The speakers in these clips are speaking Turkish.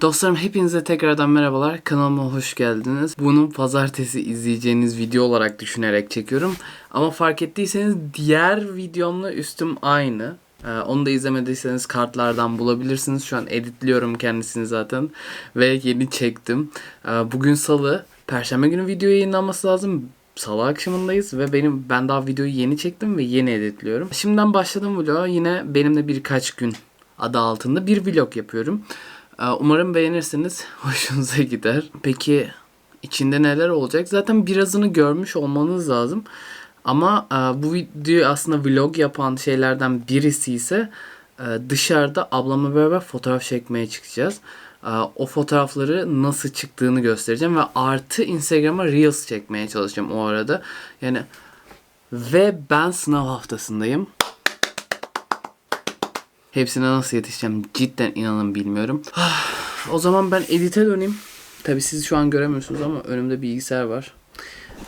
Dostlarım hepinize tekrardan merhabalar. Kanalıma hoş geldiniz. Bunu pazartesi izleyeceğiniz video olarak düşünerek çekiyorum. Ama fark ettiyseniz diğer videomla üstüm aynı. Ee, onu da izlemediyseniz kartlardan bulabilirsiniz. Şu an editliyorum kendisini zaten. Ve yeni çektim. Ee, bugün salı. Perşembe günü video yayınlanması lazım. Salı akşamındayız ve benim ben daha videoyu yeni çektim ve yeni editliyorum. Şimdiden başladım vloga. Yine benimle birkaç gün adı altında bir vlog yapıyorum. Umarım beğenirsiniz. Hoşunuza gider. Peki içinde neler olacak? Zaten birazını görmüş olmanız lazım. Ama bu videoyu aslında vlog yapan şeylerden birisi ise dışarıda ablamla beraber fotoğraf çekmeye çıkacağız. O fotoğrafları nasıl çıktığını göstereceğim ve artı Instagram'a Reels çekmeye çalışacağım o arada. Yani ve ben sınav haftasındayım. Hepsine nasıl yetişeceğim cidden inanın bilmiyorum. o zaman ben edite döneyim. Tabi siz şu an göremiyorsunuz ama önümde bilgisayar var.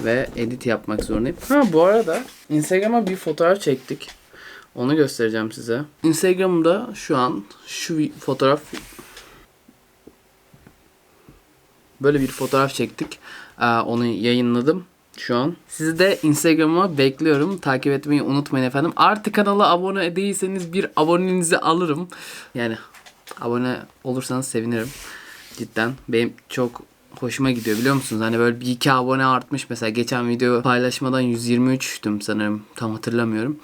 Ve edit yapmak zorundayım. Ha bu arada Instagram'a bir fotoğraf çektik. Onu göstereceğim size. Instagram'da şu an şu fotoğraf böyle bir fotoğraf çektik. Ee, onu yayınladım şu an. Sizi de Instagram'a bekliyorum. Takip etmeyi unutmayın efendim. Artık kanala abone değilseniz bir abonenizi alırım. Yani abone olursanız sevinirim. Cidden benim çok hoşuma gidiyor biliyor musunuz? Hani böyle bir iki abone artmış. Mesela geçen video paylaşmadan 123'tüm sanırım. Tam hatırlamıyorum.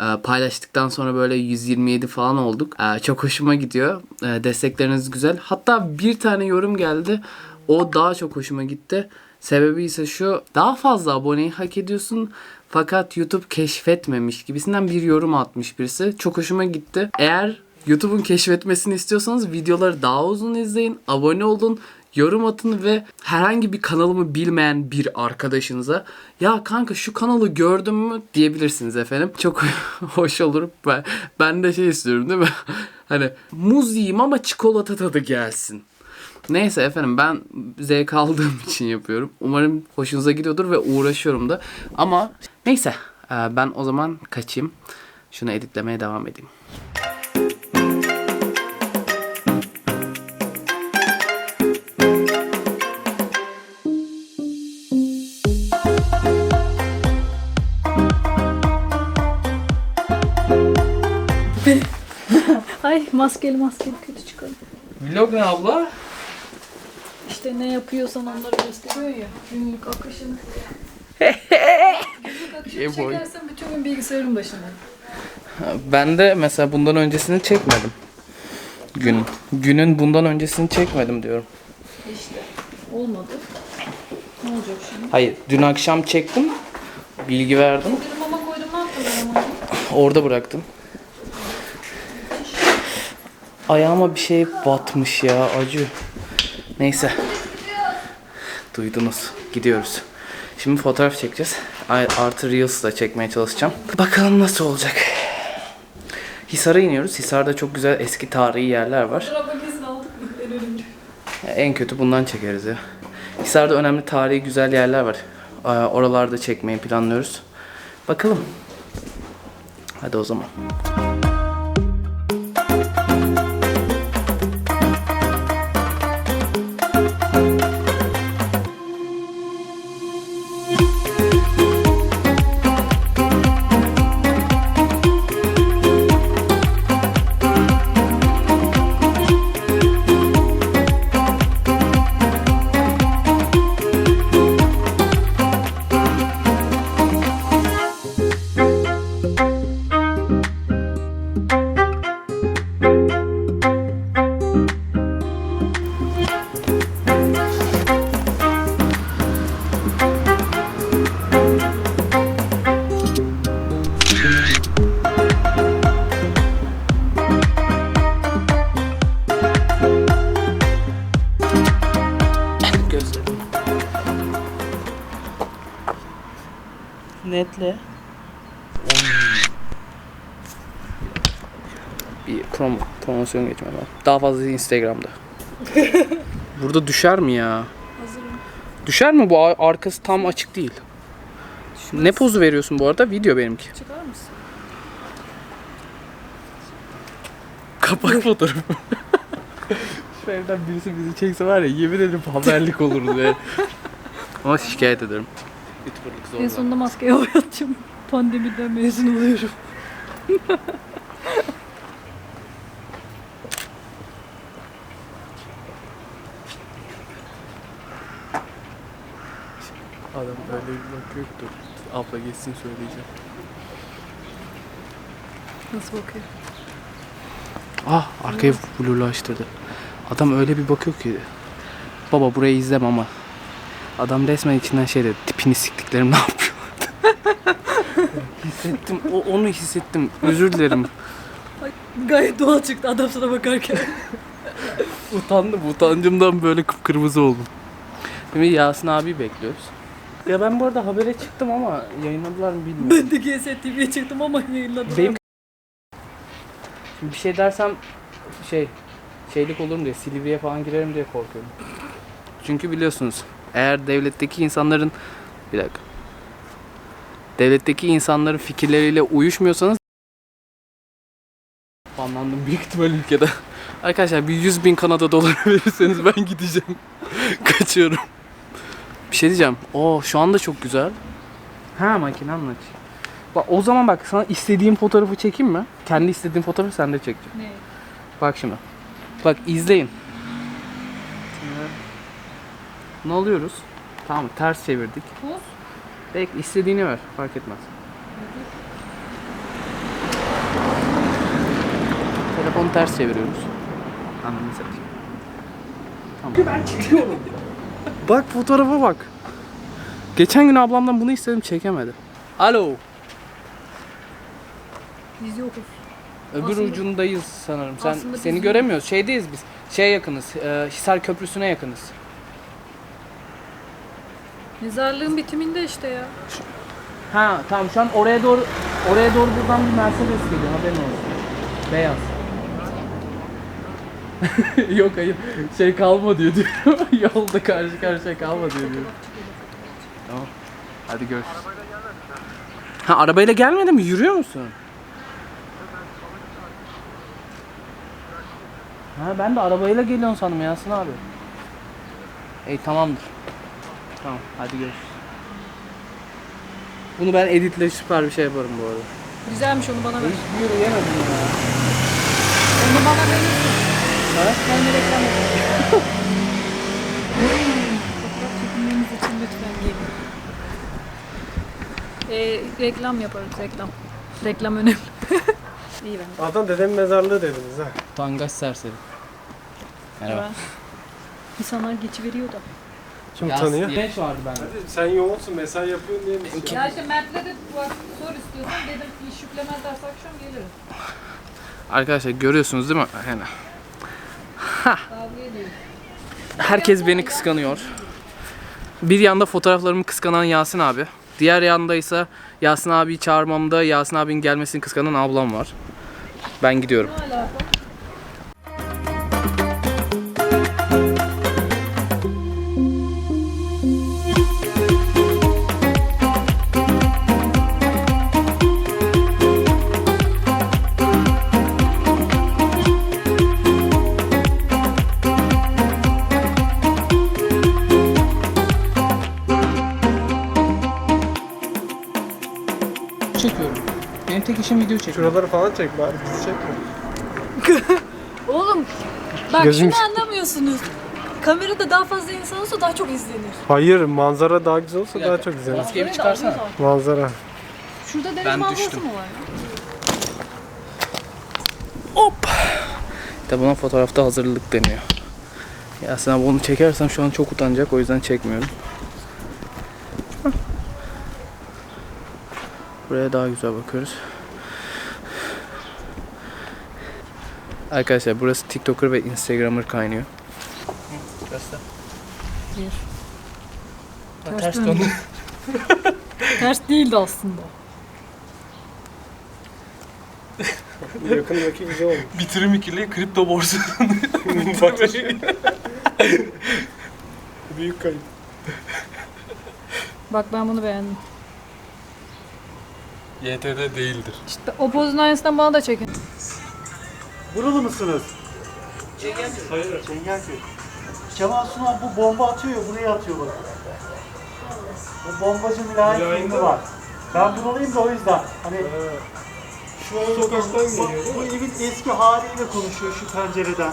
Ee, paylaştıktan sonra böyle 127 falan olduk. Ee, çok hoşuma gidiyor. Ee, destekleriniz güzel. Hatta bir tane yorum geldi. O daha çok hoşuma gitti. Sebebi ise şu. Daha fazla aboneyi hak ediyorsun. Fakat YouTube keşfetmemiş gibisinden bir yorum atmış birisi. Çok hoşuma gitti. Eğer YouTube'un keşfetmesini istiyorsanız videoları daha uzun izleyin. Abone olun. Yorum atın ve herhangi bir kanalımı bilmeyen bir arkadaşınıza ya kanka şu kanalı gördün mü diyebilirsiniz efendim. Çok hoş olur. Ben, ben de şey istiyorum değil mi? hani muz yiyeyim ama çikolata tadı gelsin. Neyse efendim ben zevk aldığım için yapıyorum. Umarım hoşunuza gidiyordur ve uğraşıyorum da. Ama neyse e, ben o zaman kaçayım. Şunu editlemeye devam edeyim. Ay maskeli maskeli kötü çıkalım. Vlog ne abla? İşte ne yapıyorsan onları gösteriyor ya. Günlük akışın. Günlük akışını Şey boy. çekersen bütün gün bilgisayarın başında. Ben de mesela bundan öncesini çekmedim. Gün. Günün bundan öncesini çekmedim diyorum. İşte olmadı. Ne olacak şimdi? Hayır dün akşam çektim. Bilgi verdim. Mama koydum ne? Orada bıraktım. Ayağıma bir şey batmış ya acı. Neyse. Duydunuz. Gidiyoruz. Şimdi fotoğraf çekeceğiz. Artı Reels da çekmeye çalışacağım. Bakalım nasıl olacak. Hisar'a iniyoruz. Hisar'da çok güzel eski tarihi yerler var. En kötü bundan çekeriz ya. Hisar'da önemli tarihi güzel yerler var. Ee, Oralarda çekmeyi planlıyoruz. Bakalım. Hadi o zaman. Netle. Bir prom promosyon geçmem lazım. Daha fazla Instagram'da. Burada düşer mi ya? Hazırım. Düşer mi bu ar- arkası tam açık değil. Ne pozu veriyorsun bu arada? Video benimki. Çıkar mısın? Kapak fotoğrafı. şu evden birisi bizi çekse var ya yemin ederim haberlik olurdu yani. Ama şikayet ederim. YouTuber'lık En zor. sonunda maskeye boyatacağım. Pandemiden mezun oluyorum. Adam öyle bir bakıyor ki dur. Abla geçsin söyleyeceğim. Nasıl bakıyor? Ah arkayı blurlaştırdı. Adam öyle bir bakıyor ki. Baba burayı izleme ama. Adam resmen içinden şey dedi. Tipini siktiklerim ne yapıyor? hissettim. O, onu hissettim. Özür dilerim. Gayet doğal çıktı adam sana bakarken. Utandım. Utancımdan böyle kıpkırmızı oldum. Şimdi Yasin abi bekliyoruz. Ya ben bu arada habere çıktım ama yayınladılar mı bilmiyorum. ben de GS TV'ye çıktım ama yayınladım. Benim Şimdi bir şey dersem şey şeylik olurum diye Silivri'ye falan girerim diye korkuyorum. Çünkü biliyorsunuz eğer devletteki insanların bir dakika. Devletteki insanların fikirleriyle uyuşmuyorsanız banlandım büyük ihtimal ülkede. Arkadaşlar bir 100 bin Kanada doları verirseniz ben gideceğim. Kaçıyorum. Bir şey diyeceğim. Oo şu anda çok güzel. Ha makine anlaç. Bak o zaman bak sana istediğim fotoğrafı çekeyim mi? Kendi istediğin fotoğrafı sen de çekeceğim. Ne? Bak şimdi. Bak izleyin. Ne alıyoruz? Tamam ters çevirdik. Poz. Bekle istediğini ver fark etmez. Telefonu ters çeviriyoruz. Anladın satayım. Tamam. Ben çekiyorum. bak fotoğrafa bak. Geçen gün ablamdan bunu istedim çekemedi. Alo. Biz yokuz. Öbür Aslında- ucundayız sanırım. Sen Aslında seni göremiyoruz. Şeydeyiz biz. Şeye yakınız. E, Hisar Köprüsü'ne yakınız. Mezarlığın bitiminde işte ya. Ha tamam şu an oraya doğru oraya doğru buradan bir Mercedes geliyor haberin olsun. Beyaz. Yok hayır şey kalma diyor diyor. Yolda karşı karşıya kalma diyor diyor. Tamam. Hadi görüşürüz. Ha arabayla gelmedi mi? Yürüyor musun? Ha ben de arabayla geliyorsun sandım Yasin abi. Ey tamamdır. Tamam hadi görüşürüz. Bunu ben editle süper bir şey yaparım bu arada. Güzelmiş onu bana ver. Hiç yürüyemedim ya. Onu bana verirsin. Ha? Ben de reklam yapayım. Fotoğraf çekilmemiz için lütfen gelin. Ee, reklam yaparız reklam. Reklam önemli. İyi ben. Adam dedemin mezarlığı dediniz ha. Utangaç serseri. Merhaba. Ben. İnsanlar geçiveriyor da. Kim Yas- tanıyor? Genç vardı bende. Sen yoğunsun mesai yapıyorsun diye mi? Ya işte Mert'le de bak sor istiyorsan dedim iş yüklemezlerse akşam gelirim. Arkadaşlar görüyorsunuz değil mi? Yani Kavga ediyoruz. herkes beni kıskanıyor. Bir yanda fotoğraflarımı kıskanan Yasin abi. Diğer yanda ise Yasin abiyi çağırmamda Yasin abinin gelmesini kıskanan ablam var. Ben gidiyorum. Ne alaka? Şuraları falan çek bari bizi çekme. Oğlum bak Gözüm- şunu anlamıyorsunuz. Kamerada daha fazla insan olsa daha çok izlenir. Hayır manzara daha güzel olsa daha çok güzel. Maskeyi bir çıkarsana. Manzara. Şurada deniz Ben manzarası düştüm. mı var ya? Hop. İşte buna fotoğrafta hazırlık deniyor. Yasin abi onu çekersem şu an çok utanacak o yüzden çekmiyorum. Buraya daha güzel bakıyoruz. Arkadaşlar burası TikToker ve Instagramer kaynıyor. Göster. Bir. Ha, Ters ters döndü. döndü. Ters değildi aslında. Yakındaki güzel olmuş. Bitirim ikili kripto borsası. Büyük kayıp. Bak ben bunu beğendim. YTD değildir. İşte o pozun aynısından bana da çekin. Buralı mısınız? Çengelköy. Kemal Sunal bu bomba atıyor ya buraya atıyor bak. Bu bombacı Mülayim filmi var. Ben buralıyım da o yüzden. Hani Şu an sokaktan bu, geliyor değil bu mi? evin eski haliyle konuşuyor şu pencereden.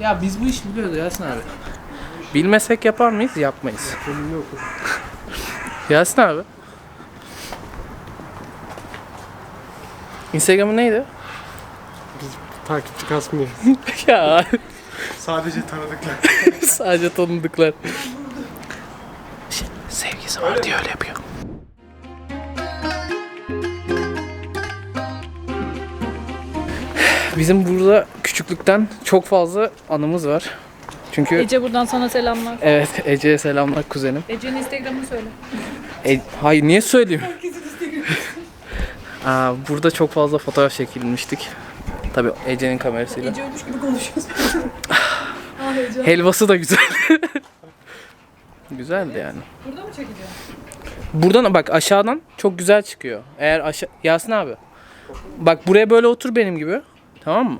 Ya biz bu işi biliyoruz Yasin abi. Bilmesek yapar mıyız? Yapmayız. Yasin abi. Instagram'ın neydi? Takipçi kasmıyor. ya Sadece tanıdıklar. sadece tanıdıklar. Şey, sevgisi var diye öyle yapıyor. Bizim burada küçüklükten çok fazla anımız var. Çünkü Ece buradan sana selamlar. evet Ece'ye selamlar kuzenim. Ece'nin Instagram'ını söyle. E, hayır niye söyleyeyim? Aa, burada çok fazla fotoğraf çekilmiştik. Tabii Ece'nin kamerasıyla. Ece ölmüş gibi konuşuyorsun. ah Ece. Helvası da güzel. Güzeldi yani. Burada mı çekeceğim? Buradan bak aşağıdan çok güzel çıkıyor. Eğer aşağı Yasin abi. Bak buraya böyle otur benim gibi. Tamam mı?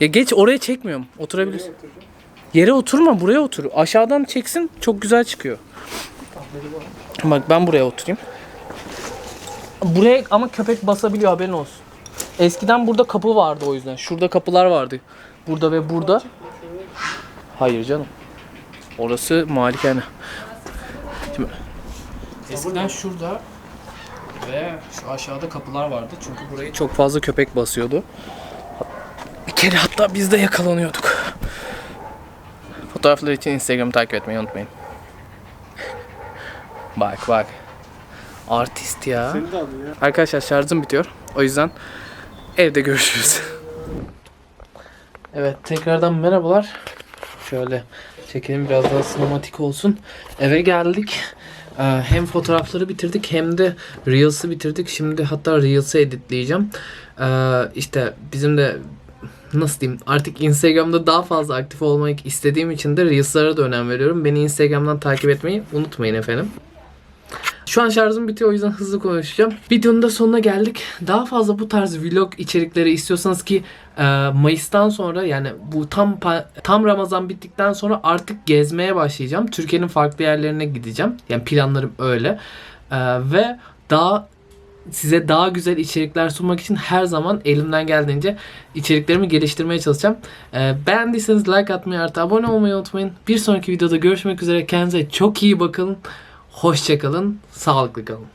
Ya geç oraya çekmiyorum. Oturabilirsin. Yere oturma buraya otur. Aşağıdan çeksin çok güzel çıkıyor. Bak ben buraya oturayım. Buraya ama köpek basabiliyor haberin olsun. Eskiden burada kapı vardı o yüzden. Şurada kapılar vardı. Burada ve burada. Hayır canım. Orası malikane. Şimdi Eskiden şurada ve şu aşağıda kapılar vardı. Çünkü burayı çok fazla köpek basıyordu. Bir kere hatta biz de yakalanıyorduk. Fotoğraflar için Instagram'ı takip etmeyi unutmayın. Bak bak. Artist ya. Seni de alıyor ya. Arkadaşlar şarjım bitiyor. O yüzden evde görüşürüz. Evet tekrardan merhabalar. Şöyle çekelim biraz daha sinematik olsun. Eve geldik. Ee, Hem fotoğrafları bitirdik hem de Reels'ı bitirdik. Şimdi hatta Reels'ı editleyeceğim. Ee, işte bizim de nasıl diyeyim artık Instagram'da daha fazla aktif olmak istediğim için de Reels'lara da önem veriyorum. Beni Instagram'dan takip etmeyi unutmayın efendim. Şu an şarjım bitiyor o yüzden hızlı konuşacağım. Videonun da sonuna geldik. Daha fazla bu tarz vlog içerikleri istiyorsanız ki e, Mayıs'tan sonra yani bu tam tam Ramazan bittikten sonra artık gezmeye başlayacağım. Türkiye'nin farklı yerlerine gideceğim. Yani planlarım öyle. E, ve daha size daha güzel içerikler sunmak için her zaman elimden geldiğince içeriklerimi geliştirmeye çalışacağım. E, beğendiyseniz like atmayı artı abone olmayı unutmayın. Bir sonraki videoda görüşmek üzere. Kendinize çok iyi bakın. Hoşçakalın, sağlıklı kalın.